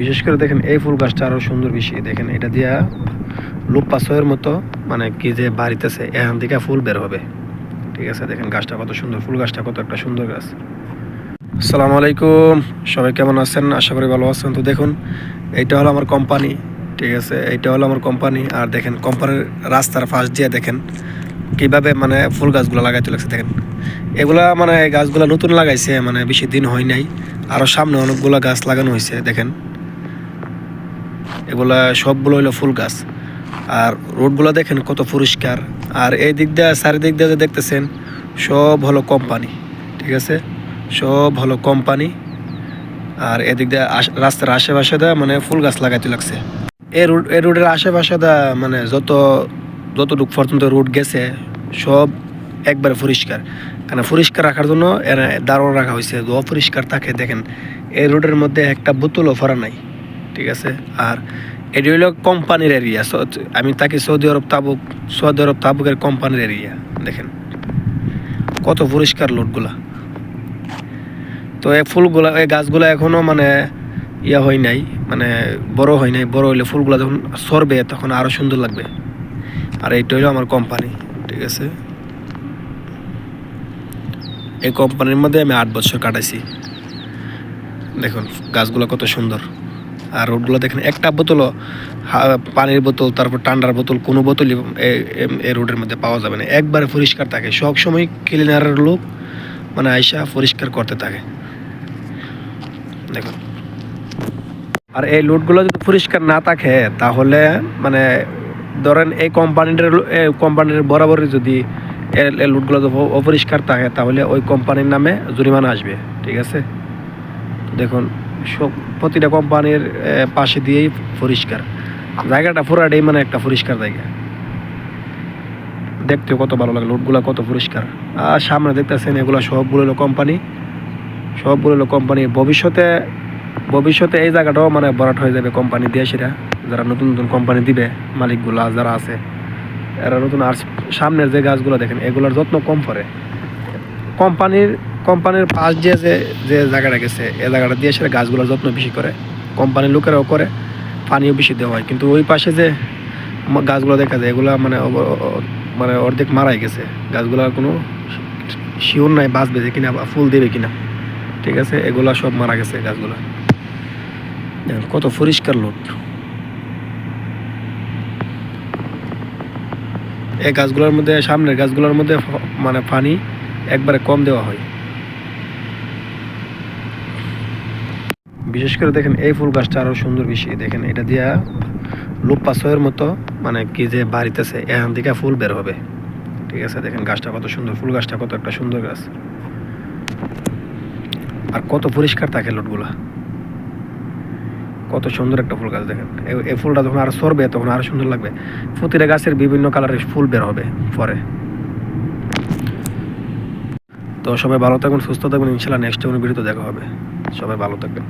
বিশেষ করে দেখেন এই ফুল গাছটা আরও সুন্দর বেশি। দেখেন এটা দিয়া লুপ্পা ছয়ের মতো মানে কি যে বাড়িতেছে, এখান থেকে ফুল বের হবে। ঠিক আছে, দেখেন গাছটা কত সুন্দর, ফুল গাছটা কত একটা সুন্দর গাছ। আসসালামু আলাইকুম, সবাই কেমন আছেন? আশা করি ভালো আছেন। তো দেখুন, এইটা হলো আমার কোম্পানি, ঠিক আছে? এইটা হলো আমার কোম্পানি, আর দেখেন কোম্পানির রাস্তার পাশ দিয়ে দেখেন কীভাবে মানে ফুল গাছগুলো লাগাইতে লাগছে। দেখেন, এগুলা মানে গাছগুলো নতুন লাগাইছে মানে বেশি দিন হয় নাই। আরও সামনে অনেকগুলো গাছ লাগানো হয়েছে, দেখেন। এগুলা সবগুলো হলো ফুল গাছ। আর রোডগুলো দেখেন কত পরিষ্কার। আর এই দিক দিয়ে, চারিদিক দিয়ে যে দেখতেছেন, সব হলো কোম্পানি, ঠিক আছে? সব হলো কোম্পানি। আর এদিক দিয়ে রাস্তার আশেপাশে দা মানে ফুল গাছ লাগাইতে লাগছে। এই রোড, এই রোডের আশেপাশে দা মানে যত, যতটুকু পর্যন্ত রুট গেছে, সব একবারে পরিষ্কার। কারণ পরিষ্কার রাখার জন্য এরা দারোয়ান রাখা হয়েছে অপরিষ্কার থাকে দেখেন। এই রোডের মধ্যে একটা বোতলও ফরা নাই। ঠিক আছে? আর এটি হলো কোম্পানির এরিয়া আমি তাকে সৌদি আরব তাবুক, সৌদি আরব তাবুকের কোম্পানির এরিয়া দেখেন। কত পরিষ্কার লোডগুলা। তো এই ফুলগুলা, এই গাছগুলা এখনও মানে ইয়া হয় নাই মানে বড় হয় নাই, বড় হইলে ফুলগুলা যখন সরবে তখন আরও সুন্দর লাগবে। আর এইটা হলো আমার কোম্পানি, ঠিক আছে? এই কোম্পানির মধ্যে আমি আট বছর কাটাইছি। দেখুন, গাছগুলো কত সুন্দর। আর রোডগুলো দেখেন, একটা বোতলও পানির বোতল, তারপর ঠান্ডার বোতল, কোনো বোতলই এই রোডের মধ্যে পাওয়া যাবে না। একবারে পরিষ্কার থাকে। সব সময় ক্লিনারের লোক মানে আইসা পরিষ্কার করতে থাকে। দেখুন। আর এই লুটগুলো যদি পরিষ্কার না থাকে, তাহলে মানে ধরেন এই কোম্পানিটার কোম্পানির বরাবরই যদি এই- যদি অপরিষ্কার থাকে, তাহলে ওই কোম্পানির নামে জরিমানা আসবে। ঠিক আছে? দেখুন। প্রতিটা কোম্পানির পাশে দিয়েই পরিষ্কার। জায়গাটা পুরাটাই মানে একটা পরিষ্কার জায়গা। দেখতে কত ভালো লাগে লুটগুলো কত পরিষ্কার। আর সামনে দেখতেছেন এগুলো সবগুলো হলো কোম্পানি। সবগুলো হলো কোম্পানি, ভবিষ্যতে ভবিষ্যতে এই জায়গাটাও মানে ভরাট হয়ে যাবে কোম্পানি দিয়ে সেটা। যারা নতুন নতুন কোম্পানি দিবে, মালিকগুলা যারা আছে, এরা নতুন আর সামনের যে গাছগুলো দেখেন, এগুলোর যত্ন কম পড়ে। কোম্পানির কোম্পানির পাশ দিয়ে যে যে জায়গাটা গেছে এই জায়গাটা দিয়ে সেটা গাছগুলোর যত্ন বেশি করে। কোম্পানির লোকেরাও করে, পানিও বেশি দেওয়া হয়। কিন্তু ওই পাশে যে গাছগুলো দেখা যায়, এগুলো মানে মানে অর্ধেক মারাই গেছে। গাছগুলোর কোনো শিওর নাই, বাঁচবে যে কিনা বা ফুল দেবে কিনা। ঠিক আছে? এগুলা সব মারা গেছে গাছগুলো। কত পরিষ্কার লোড এই গাছগুলোর মধ্যে, সামনের গাছগুলোর মধ্যে মানে পানি একবারে কম দেওয়া হয়। বিশেষ করে দেখেন এই ফুল গাছটা আরও সুন্দর বেশি। দেখেন এটা দিয়া লুপ্পা ছয়ের মতো মানে কি যে বাড়িতেছে, এখান থেকে ফুল বের হবে। ঠিক আছে, দেখেন গাছটা কত সুন্দর, ফুল গাছটা কত একটা সুন্দর গাছ। আর কত পরিষ্কার থাকে লোটগুলা। কত সুন্দর একটা ফুল গাছ, দেখেন। এই- ফুলটা যখন আরও সরবে, তখন আরও সুন্দর লাগবে। প্রতিটা গাছের বিভিন্ন কালারের ফুল বের হবে পরে। তো সবাই ভালো থাকবেন সুস্থ থাকবেন ইনশাল্লাহ নেক্সট কোনো ভিডিওতে দেখা হবে। সবাই ভালো থাকবেন।